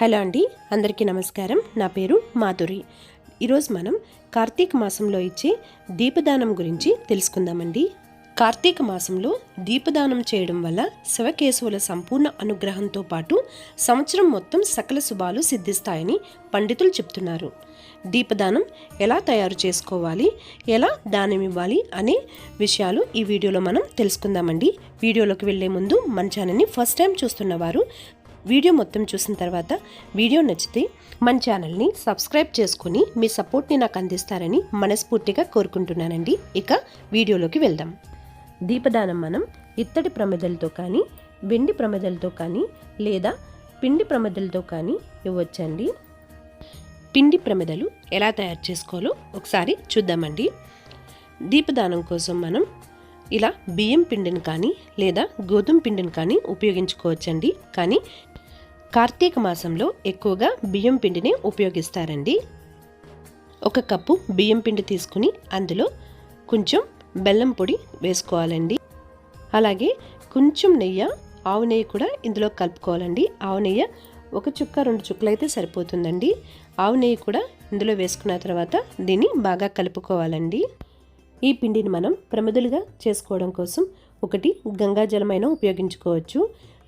Hello అండి అందరికీ నమస్కారం. నా పేరు మాధురి. ఈరోజు మనం కార్తీక మాసంలో ఇచ్చే దీపదానం గురించి తెలుసుకుందామండి. కార్తీక మాసంలో దీపదానం చేయడం వల్ల శివకేశవుల సంపూర్ణ అనుగ్రహంతో పాటు సంవత్సరం మొత్తం సకల శుభాలు సిద్ధిస్తాయని పండితులు చెప్తున్నారు. దీపదానం ఎలా తయారు చేసుకోవాలి ఎలా దానం ఇవ్వాలి అనే విషయాలు ఈ వీడియోలో మనం తెలుసుకుందామండి. వీడియోలోకి వెళ్ళే ముందు మన ఛానల్ని ఫస్ట్ టైం చూస్తున్న వారు వీడియో మొత్తం చూసిన తర్వాత వీడియో నచ్చితే మన ఛానల్ని సబ్స్క్రైబ్ చేసుకుని మీ సపోర్ట్ని నాకు అందిస్తారని మనస్ఫూర్తిగా కోరుకుంటున్నానండి. ఇక వీడియోలోకి వెళ్దాం. దీపదానం మనం ఇత్తడి ప్రమిదలతో కానీ వెండి ప్రమిదలతో కానీ లేదా పిండి ప్రమిదలతో కానీ ఇవ్వచ్చండి. పిండి ప్రమిదలు ఎలా తయారు చేసుకోవాలో ఒకసారి చూద్దామండి. దీపదానం కోసం మనం ఇలా బియ్యం పిండిని కానీ లేదా గోధుమ పిండిని కానీ ఉపయోగించుకోవచ్చండి. కానీ కార్తీక మాసంలో ఎక్కువగా బియ్యం పిండిని ఉపయోగిస్తారండి. ఒక కప్పు బియ్యం పిండి తీసుకుని అందులో కొంచెం బెల్లం పొడి వేసుకోవాలండి. అలాగే కొంచెం నెయ్యి ఆవు నెయ్యి కూడా ఇందులో కలుపుకోవాలండి. ఆవు నెయ్యి ఒక చుక్క రెండు చుక్కలు అయితే సరిపోతుందండి. ఆవు నెయ్యి కూడా ఇందులో వేసుకున్న తర్వాత దీన్ని బాగా కలుపుకోవాలండి. ఈ పిండిని మనం ప్రమిదులుగా చేసుకోవడం కోసం ఒకటి గంగాజలమైన ఉపయోగించుకోవచ్చు.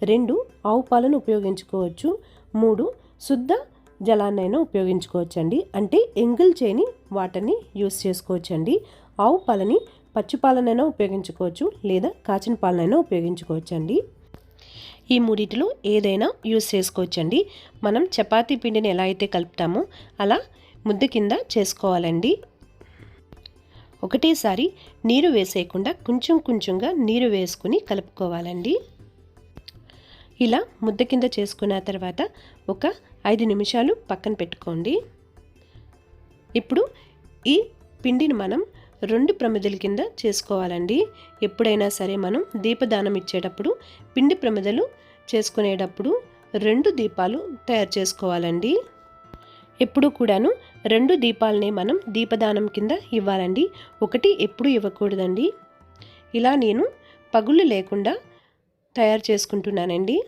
రెండు ఆవు పాలను ఉపయోగించుకోవచ్చు. మూడు శుద్ధ జలాన్నైనా ఉపయోగించుకోవచ్చండి. అంటే ఎంగిల్ చేయని వాటర్ని యూస్ చేసుకోవచ్చండి. ఆవు పాలని పచ్చి పాలనైనా ఉపయోగించుకోవచ్చు లేదా కాచిన పాలనైనా ఉపయోగించుకోవచ్చండి. ఈ మూడిటిలో ఏదైనా యూస్ చేసుకోవచ్చండి. మనం చపాతీ పిండిని ఎలా అయితే కలుపుతామో అలా ముద్ద కింద చేసుకోవాలండి. ఒకటేసారి నీరు వేసేయకుండా కొంచెం కొంచెంగా నీరు వేసుకుని కలుపుకోవాలండి. ఇలా ముద్ద కింద చేసుకున్న తర్వాత ఒక ఐదు నిమిషాలు పక్కన పెట్టుకోండి. ఇప్పుడు ఈ పిండిని మనం రెండు ప్రమిదల కింద చేసుకోవాలండి. ఎప్పుడైనా సరే మనం దీపదానం ఇచ్చేటప్పుడు పిండి ప్రమిదలు చేసుకునేటప్పుడు రెండు దీపాలు తయారు చేసుకోవాలండి. ఎప్పుడు కూడాను రెండు దీపాలనే మనం దీపదానం కింద ఇవ్వాలండి. ఒకటి ఎప్పుడు ఇవ్వకూడదండి. ఇలా నేను పగుళ్ళు లేకుండా తయారు చేసుకుంటున్నానండి.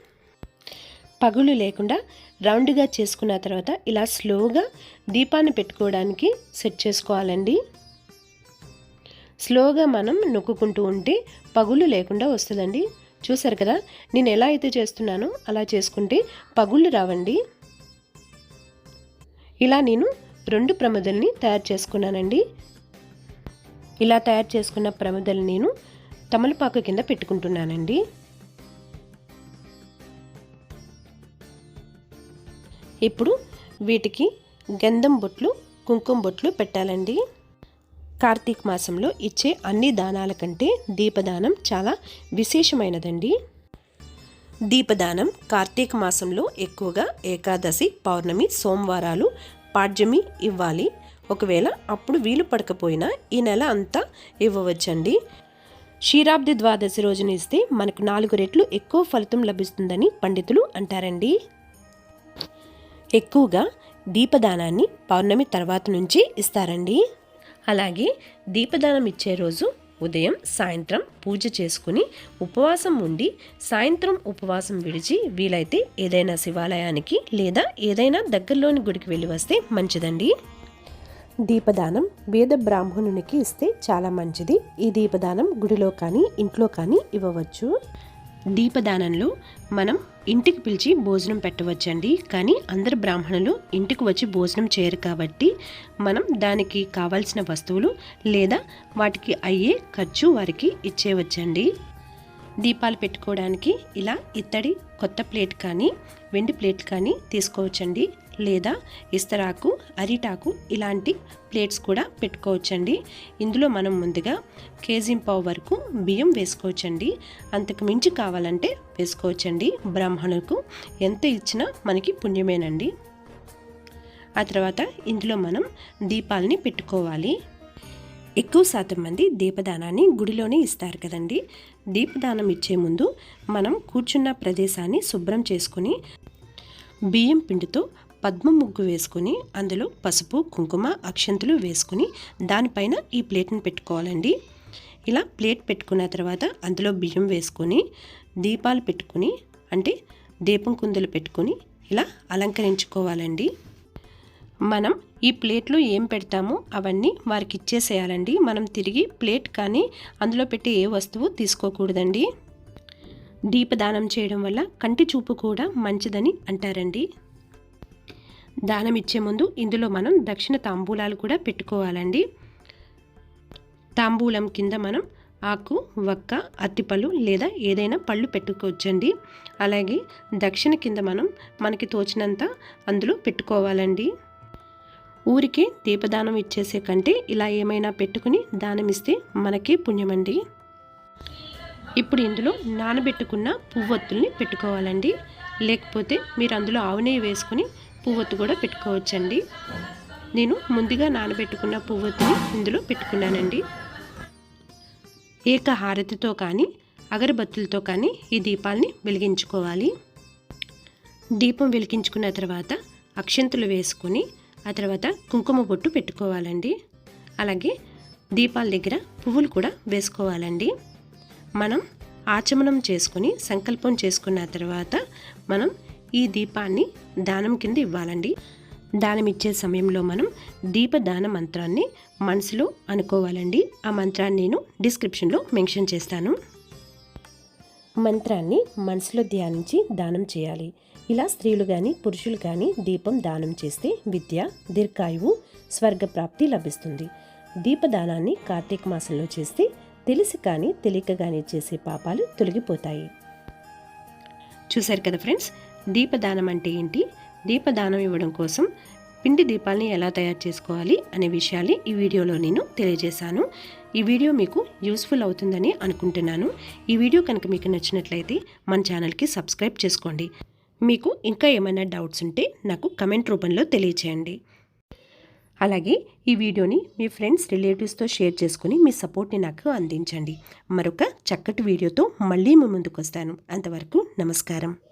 పగులు లేకుండా రౌండ్గా చేసుకున్న తర్వాత ఇలా స్లోగా దీపాన్ని పెట్టుకోవడానికి సెట్ చేసుకోవాలండి. స్లోగా మనం నొక్కుంటూ ఉంటే పగులు లేకుండా వస్తుందండి. చూసారు కదా నేను ఎలా అయితే చేస్తున్నానో అలా చేసుకుంటే పగుళ్ళు రావండి. ఇలా నేను రెండు ప్రమదల్ని తయారు చేసుకున్నానండి. ఇలా తయారు చేసుకున్న ప్రమిదలు నేను తమలపాకు కింద పెట్టుకుంటున్నానండి. ఇప్పుడు వీటికి గంధం బొట్లు కుంకుమ బొట్లు పెట్టాలండి. కార్తీక మాసంలో ఇచ్చే అన్ని దానాల కంటే దీపదానం చాలా విశేషమైనదండి. దీపదానం కార్తీక మాసంలో ఎక్కువగా ఏకాదశి పౌర్ణమి సోమవారాలు పాడ్యమి ఇవ్వాలి. ఒకవేళ అప్పుడు వీలు పడకపోయినా ఈ నెల అంతా ఇవ్వవచ్చండి. క్షీరాబ్ది ద్వాదశి రోజున ఇస్తే మనకు నాలుగు రెట్లు ఎక్కువ ఫలితం లభిస్తుందని పండితులు అంటారండి. ఎక్కువగా దీపదానాన్ని పౌర్ణమి తర్వాత నుంచి ఇస్తారండి. అలాగే దీపదానం ఇచ్చే రోజు ఉదయం సాయంత్రం పూజ చేసుకుని ఉపవాసం ఉండి సాయంత్రం ఉపవాసం విడిచి వీలైతే ఏదైనా శివాలయానికి లేదా ఏదైనా దగ్గరలోని గుడికి వెళ్ళి వస్తే మంచిదండి. దీపదానం వేద బ్రాహ్మణునికి ఇస్తే చాలా మంచిది. ఈ దీపదానం గుడిలో కానీ ఇంట్లో కానీ ఇవ్వవచ్చు. దీపదానంలో మనం ఇంటికి పిలిచి భోజనం పెట్టవచ్చండి. కానీ అందరు బ్రాహ్మణులు ఇంటికి వచ్చి భోజనం చేయరు కాబట్టి మనం దానికి కావాల్సిన వస్తువులు లేదా వాటికి అయ్యే ఖర్చు వారికి ఇచ్చేవచ్చండి. దీపాలు పెట్టుకోవడానికి ఇలా ఇత్తడి కొత్త ప్లేట్ కానీ వెండి ప్లేట్ కానీ తీసుకోవచ్చండి. లేదా ఇస్తరాకు అరిటాకు ఇలాంటి ప్లేట్స్ కూడా పెట్టుకోవచ్చండి. ఇందులో మనం ముందుగా కేజీ పావు వరకు బియ్యం వేసుకోవచ్చండి. అంతకు మించి కావాలంటే వేసుకోవచ్చండి. బ్రాహ్మణులకు ఎంత ఇచ్చినా మనకి పుణ్యమేనండి. ఆ తర్వాత ఇందులో మనం దీపాలని పెట్టుకోవాలి. ఎక్కువ శాతం మంది దీపదానాన్ని గుడిలోనే ఇస్తారు కదండి. దీపదానం ఇచ్చే ముందు మనం కూర్చున్న ప్రదేశాన్ని శుభ్రం చేసుకుని బియ్యం పిండితో పద్మ ముగ్గు వేసుకుని అందులో పసుపు కుంకుమ అక్షంతులు వేసుకుని దానిపైన ఈ ప్లేట్ని పెట్టుకోవాలండి. ఇలా ప్లేట్ పెట్టుకున్న తర్వాత అందులో బియ్యం వేసుకొని దీపాలు పెట్టుకుని అంటే దీపం కుందులు పెట్టుకొని ఇలా అలంకరించుకోవాలండి. మనం ఈ ప్లేట్లో ఏం పెడతామో అవన్నీ వారికి ఇచ్చేసేయాలండి. మనం తిరిగి ప్లేట్ కానీ అందులో పెట్టే ఏ వస్తువు తీసుకోకూడదండి. దీపదానం చేయడం వల్ల కంటి చూపు కూడా మంచిదని అంటారండి. దానం ఇచ్చే ముందు ఇందులో మనం దక్షిణ తాంబూలాలు కూడా పెట్టుకోవాలండి. తాంబూలం కింద మనం ఆకు వక్క అత్తిపళ్ళు లేదా ఏదైనా పళ్ళు పెట్టుకోవచ్చండి. అలాగే దక్షిణ కింద మనం మనకి తోచినంత అందులో పెట్టుకోవాలండి. ఊరికే దీపదానం ఇచ్చేసే కంటే ఇలా ఏమైనా పెట్టుకుని దానం ఇస్తే మనకే పుణ్యమండి. ఇప్పుడు ఇందులో నానబెట్టుకున్న పువ్వొత్తుల్ని పెట్టుకోవాలండి. లేకపోతే మీరు అందులో ఆవు నెయ్యి వేసుకుని పువ్వొత్తు కూడా పెట్టుకోవచ్చండి. నేను ముందుగా నానబెట్టుకున్న పువ్వొత్తుని ఇందులో పెట్టుకున్నానండి. ఏక హారతితో కానీ అగరబత్తులతో కానీ ఈ దీపాల్ని వెలిగించుకోవాలి. దీపం వెలిగించుకున్న తర్వాత అక్షంతులు వేసుకొని ఆ తర్వాత కుంకుమ బొట్టు పెట్టుకోవాలండి. అలాగే దీపాల దగ్గర పువ్వులు కూడా వేసుకోవాలండి. మనం ఆచమనం చేసుకుని సంకల్పం చేసుకున్న తర్వాత మనం ఈ దీపాన్ని దానం కింద ఇవ్వాలండి. దానం ఇచ్చే సమయంలో మనం దీపదాన మంత్రాన్ని మనసులో అనుకోవాలండి. ఆ మంత్రాన్ని నేను డిస్క్రిప్షన్లో మెన్షన్ చేస్తాను. మంత్రాన్ని మనసులో ధ్యానించి దానం చేయాలి. ఇలా స్త్రీలు కానీ పురుషులు కానీ దీపం దానం చేస్తే విద్య దీర్ఘాయువు స్వర్గప్రాప్తి లభిస్తుంది. దీపదానాన్ని కార్తీక మాసంలో చేస్తే తెలిసి కానీ తెలియక కానీ చేసే పాపాలు తొలగిపోతాయి. చూశారు కదా ఫ్రెండ్స్? దీపదానం అంటే ఏంటి? దీపదానం ఇవ్వడం కోసం పిండి దీపాలని ఎలా తయారు చేసుకోవాలి అనే విషయాలు ఈ వీడియోలో నేను తెలియజేశాను. ఈ వీడియో మీకు యూస్ఫుల్ అవుతుందని అనుకుంటున్నాను. ఈ వీడియో కనుక మీకు నచ్చినట్లయితే మన ఛానల్కి సబ్స్క్రైబ్ చేసుకోండి. మీకు ఇంకా ఏమైనా డౌట్స్ ఉంటే నాకు కమెంట్ రూపంలో తెలియచేయండి. అలాగే ఈ వీడియోని మీ ఫ్రెండ్స్ రిలేటివ్స్తో షేర్ చేసుకుని మీ సపోర్ట్ని నాకు అందించండి. మరొక చక్కటి వీడియోతో మళ్ళీ మీ ముందుకు వస్తాను అంతవరకు నమస్కారం.